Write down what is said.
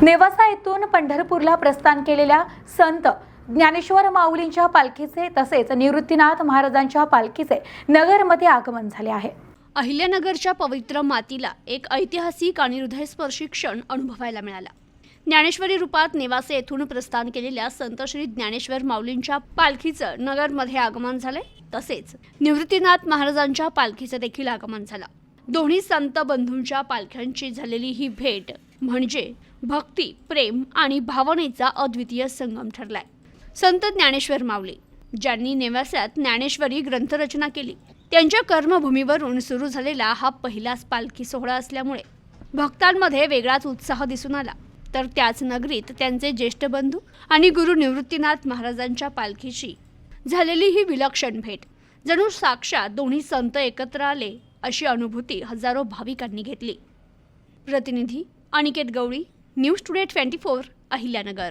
नेवासा येथून पंढरपूरला प्रस्थान केलेल्या संत ज्ञानेश्वर माऊलींच्या पालखीचे तसेच निवृत्तीनाथ महाराजांच्या पालखीचे नगरमध्ये आगमन झाले आहे. अहिल्यानगरच्या पवित्र मातीला एक ऐतिहासिक आणि हृदयस्पर्शी क्षण अनुभवायला मिळाला. ज्ञानेश्वरी रूपात नेवासे येथून प्रस्थान केलेल्या संत श्री ज्ञानेश्वर माऊलींच्या पालखीचं नगरमध्ये आगमन झाले. तसेच निवृत्तीनाथ महाराजांच्या पालखीचं देखील आगमन झालं. दोन्ही संत बंधूंच्या पालख्यांची झालेली ही भेट म्हणजे भक्ती प्रेम आणि भावनेचा अद्वितीय संगम ठरलाय. संत ज्ञानेश्वर माऊली ज्यांनी नेवास्यात ज्ञानेश्वरी ग्रंथरचना केली त्यांच्या कर्मभूमीवरून सुरू झालेला हा पहिलाच पालखी सोहळा असल्यामुळे भक्तांमध्ये वेगळाच उत्साह दिसून आला. तर त्याच नगरीत त्यांचे ज्येष्ठ बंधू आणि गुरु निवृत्तीनाथ महाराजांच्या पालखीची झालेली ही विलक्षण भेट जणू साक्षात दोन्ही संत एकत्र आले अशी अनुभूती हजारो भाविकांनी घेतली. प्रतिनिधी Aniket Gawali news today twenty four Ahilyanagar.